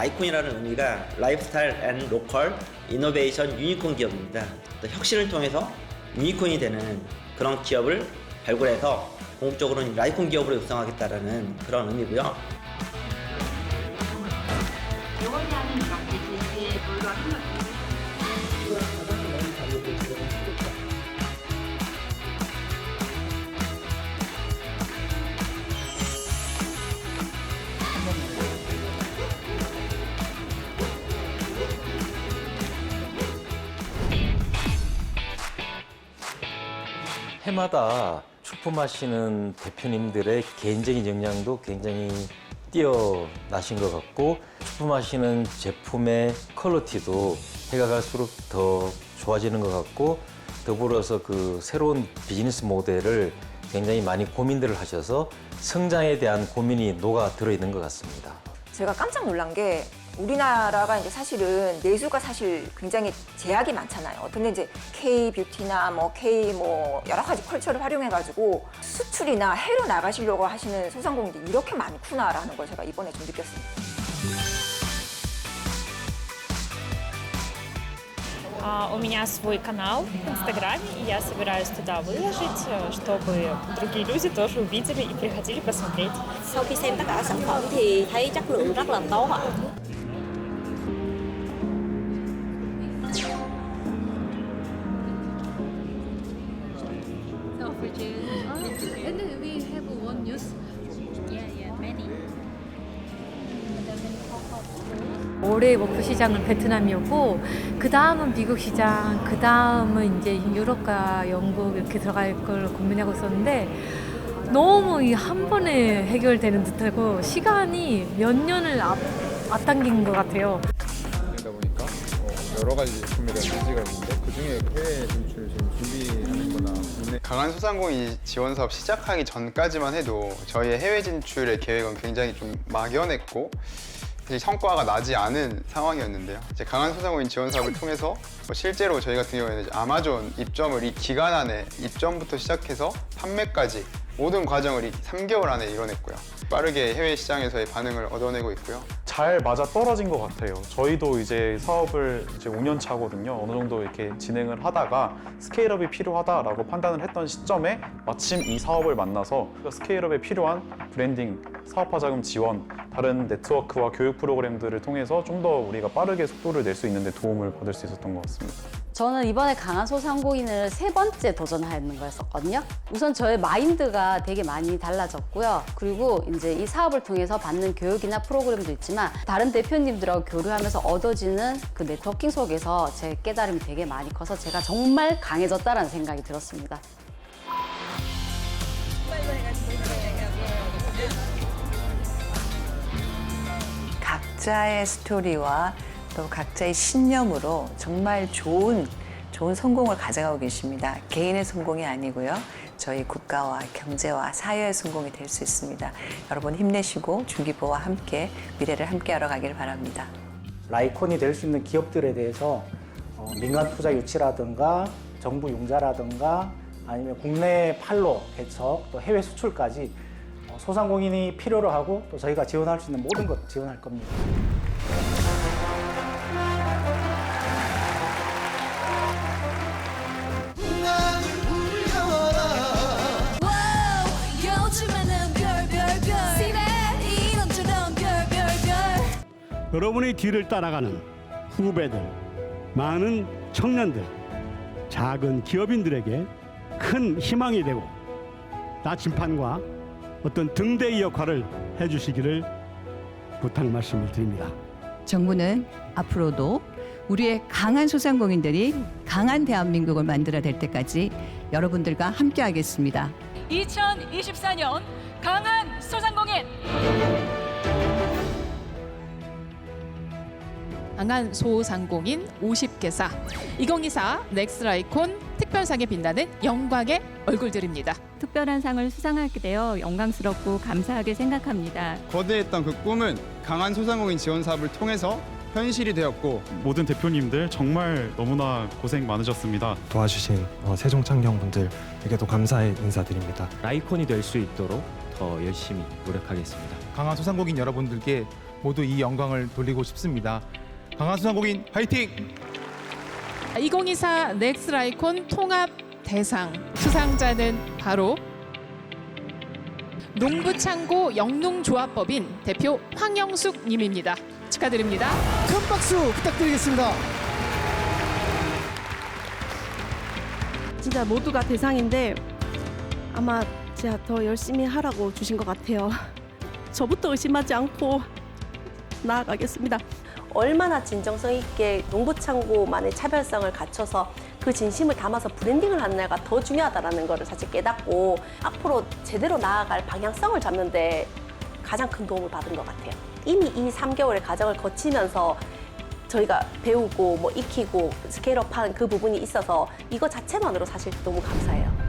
라이콘이라는 의미가 라이프스타일 앤 로컬 이노베이션 유니콘 기업입니다. 또 혁신을 통해서 유니콘이 되는 그런 기업을 발굴해서 궁극적으로 라이콘 기업으로 육성하겠다라는 그런 의미고요. 해마다 출품하시는 대표님들의 개인적인 역량도 굉장히 뛰어나신 것 같고 출품하시는 제품의 퀄리티도 해가 갈수록 더 좋아지는 것 같고 더불어서 그 새로운 비즈니스 모델을 굉장히 많이 고민들을 하셔서 성장에 대한 고민이 녹아 들어 있는 것 같습니다. 제가 깜짝 놀란 게 우리나라가 이제 사실은 내수가 사실 굉장히 제약이 많잖아요. 근데 이제 K 뷰티나 뭐 K 뭐 여러 가지 컬처를 활용해가지고 수출이나 해외로 나가시려고 하시는 소상공인들이 이렇게 많구나라는 걸 제가 이번에 좀 느꼈습니다. А, У меня свой канал в Инстаграме, и я собираюсь туда выложить, э, чтобы другие люди тоже увидели и приходили посмотреть. Sau khi xem tất cả sản phẩm thì thấy chất lượng rất là tốt ạ. 올해 목표 시장은 베트남이었고 그 다음은 미국 시장, 그 다음은 이제 유럽과 영국 이렇게 들어갈 걸 고민하고 있었는데 너무 이 한 번에 해결되는 듯하고 시간이 몇 년을 앞, 앞당긴 것 같아요. 그러다 보니까 어, 여러 가지 대한 니즈가 있는데 그 중에 해외 진출 지금 준비하는 거나 국내 강한 소상공인 지원 사업 시작하기 전까지만 해도 저희의 해외 진출의 계획은 굉장히 좀 막연했고 사실 성과가 나지 않은 상황이었는데요. 이제 강한 소상공인 지원 사업을 통해서 뭐 실제로 저희 같은 경우에는 아마존 입점을 이 기간 안에 입점부터 시작해서 판매까지 모든 과정을 이 3개월 안에 이뤄냈고요. 빠르게 해외 시장에서의 반응을 얻어내고 있고요. 잘 맞아 떨어진 것 같아요. 저희도 이제 사업을 이제 5년 차거든요. 어느 정도 이렇게 진행을 하다가 스케일업이 필요하다라고 판단을 했던 시점에 마침 이 사업을 만나서 그 스케일업에 필요한 브랜딩, 사업화 자금 지원, 다른 네트워크와 교육 프로그램들을 통해서 좀 더 우리가 빠르게 속도를 낼 수 있는데 도움을 받을 수 있었던 것 같습니다. 저는 이번에 강한 소상공인을 세 번째 도전하는 거였었거든요. 우선 저의 마인드가 되게 많이 달라졌고요. 그리고 이제 이 사업을 통해서 받는 교육이나 프로그램도 있지만 다른 대표님들하고 교류하면서 얻어지는 그 네트워킹 속에서 제 깨달음이 되게 많이 커서 제가 정말 강해졌다라는 생각이 들었습니다. 각자의 스토리와 또 각자의 신념으로 정말 좋은 좋은 성공을 가져가고 계십니다. 개인의 성공이 아니고요. 저희 국가와 경제와 사회의 성공이 될 수 있습니다. 여러분 힘내시고 중기부와 함께 미래를 함께하러 가길 바랍니다. 라이콘이 될 수 있는 기업들에 대해서 어, 민간 투자 유치라든가 정부 융자라든가 아니면 국내 판로 개척 또 해외 수출까지 어, 소상공인이 필요로 하고 또 저희가 지원할 수 있는 모든 것 지원할 겁니다. 여러분의 뒤를 따라가는 후배들, 많은 청년들, 작은 기업인들에게 큰 희망이 되고 나침판과 어떤 등대의 역할을 해주시기를 부탁 말씀을 드립니다. 정부는 앞으로도 우리의 강한 소상공인들이 강한 대한민국을 만들어야 될 때까지 여러분들과 함께 하겠습니다. 2024년 강한 소상공인 강한 소상공인 50개사 2024 넥스라이콘 특별상에 빛나는 영광의 얼굴들입니다. 특별한 상을 수상하게 되어 영광스럽고 감사하게 생각합니다. 거대했던 그 꿈은 강한 소상공인 지원 사업을 통해서 현실이 되었고 모든 대표님들 정말 너무나 고생 많으셨습니다. 도와주신 세종창경분들에게도 감사의 인사드립니다. 라이콘이 될 수 있도록 더 열심히 노력하겠습니다. 강한 소상공인 여러분들께 모두 이 영광을 돌리고 싶습니다. 강한 소상공인 화이팅! 2024 넥스 라이콘 통합 대상 수상자는 바로 농부창고 영농조합법인 대표 황영숙 님입니다. 축하드립니다. 큰 박수 부탁드리겠습니다. 진짜 모두가 대상인데 아마 제가 더 열심히 하라고 주신 것 같아요. 저부터 의심하지 않고 나아가겠습니다. 얼마나 진정성 있게 농부창고만의 차별성을 갖춰서 그 진심을 담아서 브랜딩을 하느냐가 더 중요하다는 것을 사실 깨닫고 앞으로 제대로 나아갈 방향성을 잡는데 가장 큰 도움을 받은 것 같아요. 이미 이 3개월의 과정을 거치면서 저희가 배우고 뭐 익히고 스케일업하는 그 부분이 있어서 이거 자체만으로 사실 너무 감사해요.